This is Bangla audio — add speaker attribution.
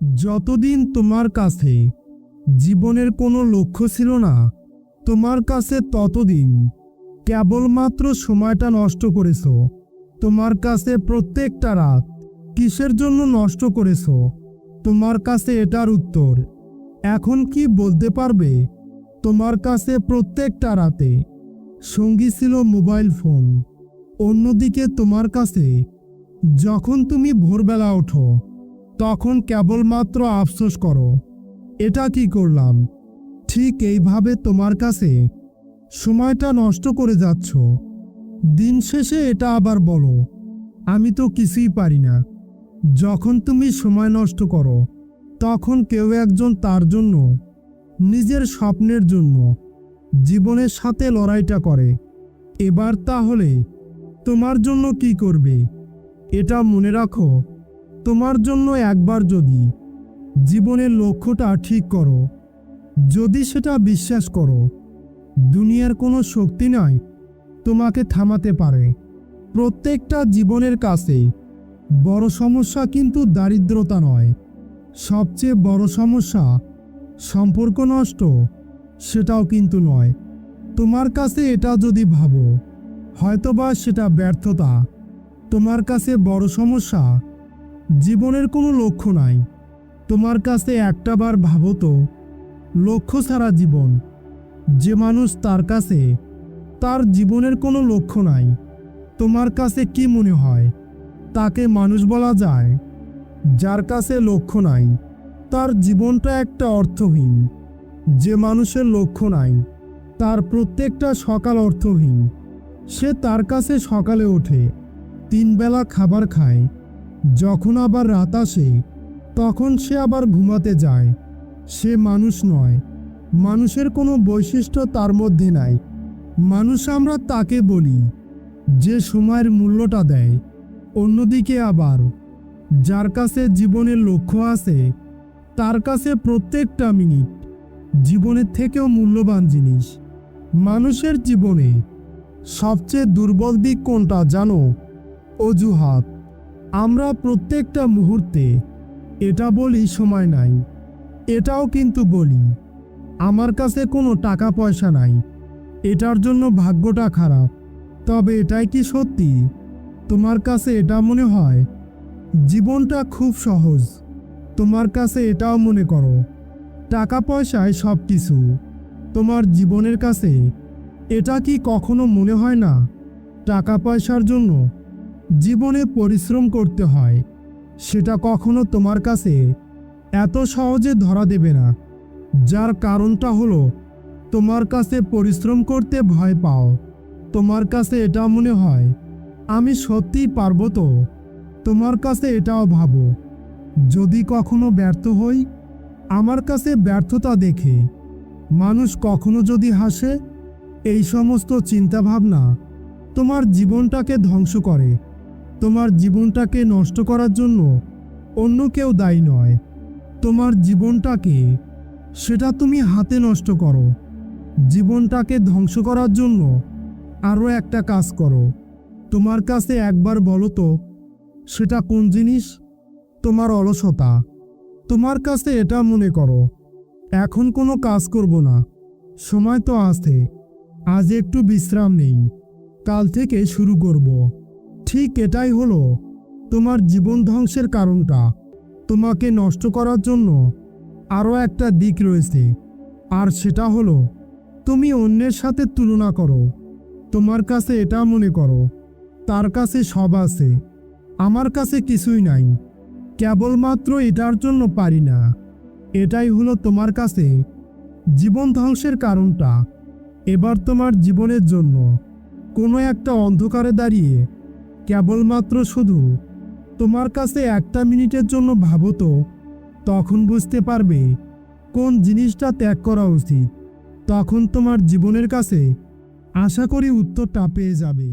Speaker 1: যতদিন তোমার কাছে জীবনের কোনো লক্ষ্য ছিল না, তোমার কাছে ততদিন কেবলমাত্র সময়টা নষ্ট করেছ। তোমার কাছে প্রত্যেকটা রাত কিসের জন্য নষ্ট করেছ? তোমার কাছে এটার উত্তর। এখন কি বলতে পারবে? তোমার কাছে প্রত্যেকটা রাতে সঙ্গী ছিল মোবাইল ফোন। অন্যদিকে তোমার কাছে যখন তুমি ভোরবেলা ওঠো তখন কেবলমাত্র আফসোস করো। এটা কি করলাম? ঠিক এইভাবে তোমার কাছে সময়টা নষ্ট করে যাচ্ছ। দিন শেষে এটা আবার বলো। আমি তো কিছুই পারি না। যখন তুমি সময় নষ্ট করো, তখন কেউ একজন তার জন্য, নিজের স্বপ্নের জন্য, জীবনের সাথে লড়াইটা করে। এবার তাহলে তোমার জন্য কি করবে? এটা মনে রাখো। তোমার জন্য একবার যদি জীবনের লক্ষ্যটা ঠিক করো, যদি সেটা বিশ্বাস করো, দুনিয়ার কোনো শক্তি নয় তোমাকে থামাতে পারে। প্রত্যেকটা জীবনের কাছে বড় সমস্যা কিন্তু দারিদ্রতা নয়। সবচেয়ে বড় সমস্যা সম্পর্ক নষ্ট, সেটাও কিন্তু নয়। তোমার কাছে এটা যদি ভাবো, হয়তোবা সেটা ব্যর্থতা। তোমার কাছে বড় সমস্যা জীবনের কোনো লক্ষ্য নাই। তোমার কাছে একটাবার ভাবো তো, লক্ষ্য ছাড়া জীবন, যে মানুষ তার কাছে, তার জীবনের কোনো লক্ষ্য নাই। তোমার কাছে কি মনে হয়? তাকে মানুষ বলা যায়। যার কাছে লক্ষ্য নাই, তার জীবনটা একটা অর্থহীন। যে মানুষের লক্ষ্য নাই, তার প্রত্যেকটা সকাল অর্থহীন। সে তার কাছে সকালে ওঠে, তিনবেলা খাবার খায় যখন আবার রাত আসে, তখন সে আবার ঘুমাতে যায়। সে মানুষ নয়। মানুষের কোনো বৈশিষ্ট্য তার মধ্যে নাই। মানুষ আমরা তাকে বলি, যে সময়ের মূল্যটা দেয়। অন্যদিকে আবার, যার কাছে জীবনের লক্ষ্য আছে, তার কাছে প্রত্যেকটা মিনিট জীবনের থেকেও মূল্যবান জিনিস। মানুষের জীবনে সবচেয়ে দুর্বল দিক কোনটা জানো? অজুহাত। আমরা প্রত্যেকটা মুহূর্তে এটা বলি সময় নাই, এটাও কিন্তু বলি। আমার কাছে কোনো টাকা পয়সা নাই, এটার জন্য ভাগ্যটা খারাপ। তবে এটাই কি সত্যি? তোমার কাছে এটা মনে হয়? জীবনটা খুব সহজ। তোমার কাছে এটাও মনে করো। টাকা পয়সায় সব কিছু তোমার জীবনের কাছে এটা কি কখনো মনে হয় না? টাকা পয়সার জন্য জীবনে পরিশ্রম করতে হয়, সেটা কখনো তোমার কাছে এত সহজে ধরা দেবে না। যার কারণটা হলো, তোমার কাছে পরিশ্রম করতে ভয় পাও। তোমার কাছে এটা মনে হয়, আমি সত্যিই পারব তো। তোমার কাছে এটাও ভাবো, যদি কখনো ব্যর্থ হই, আমার কাছে ব্যর্থতা দেখে। মানুষ কখনো যদি হাসে, এই সমস্ত চিন্তাভাবনা তোমার জীবনটাকে ধ্বংস করে। তোমার জীবনটাকে নষ্ট করার জন্য অন্য কেউ দায়ী নয়। তোমার জীবনটাকে সেটা তুমি হাতে নষ্ট করো। জীবনটাকে ধ্বংস করার জন্য আরও একটা কাজ করো। তোমার কাছে একবার বলো তো, সেটা কোন জিনিস? তোমার অলসতা। তোমার কাছে এটা মনে করো, এখন কোনো কাজ করব না। সময় তো আছে, আজ একটু বিশ্রাম নেই। কাল থেকে শুরু করব। ঠিক এটাই হলো, তোমার জীবন ধ্বংসের কারণটা। তোমাকে নষ্ট করার জন্য আরও একটা দিক রয়েছে, আর সেটা হলো, তুমি অন্যের সাথে তুলনা করো। তোমার কাছে এটা মনে করো, তার কাছে সব আছে, আমার কাছে কিছুই নাই, কেবলমাত্র এটার জন্য পারি না। এটাই হলো তোমার কাছে জীবন ধ্বংসের কারণটা। এবার তোমার জীবনের জন্য কোনো একটা অন্ধকারে দাঁড়িয়ে কেবলমাত্র শুধু তোমার কাছে একটা মিনিটের জন্য ভাবো তো, তখন বুঝতে পারবে কোন জিনিসটা ত্যাগ করা উচিত। তখন তোমার জীবনের কাছে আশা করি উত্তরটা পেয়ে যাবে।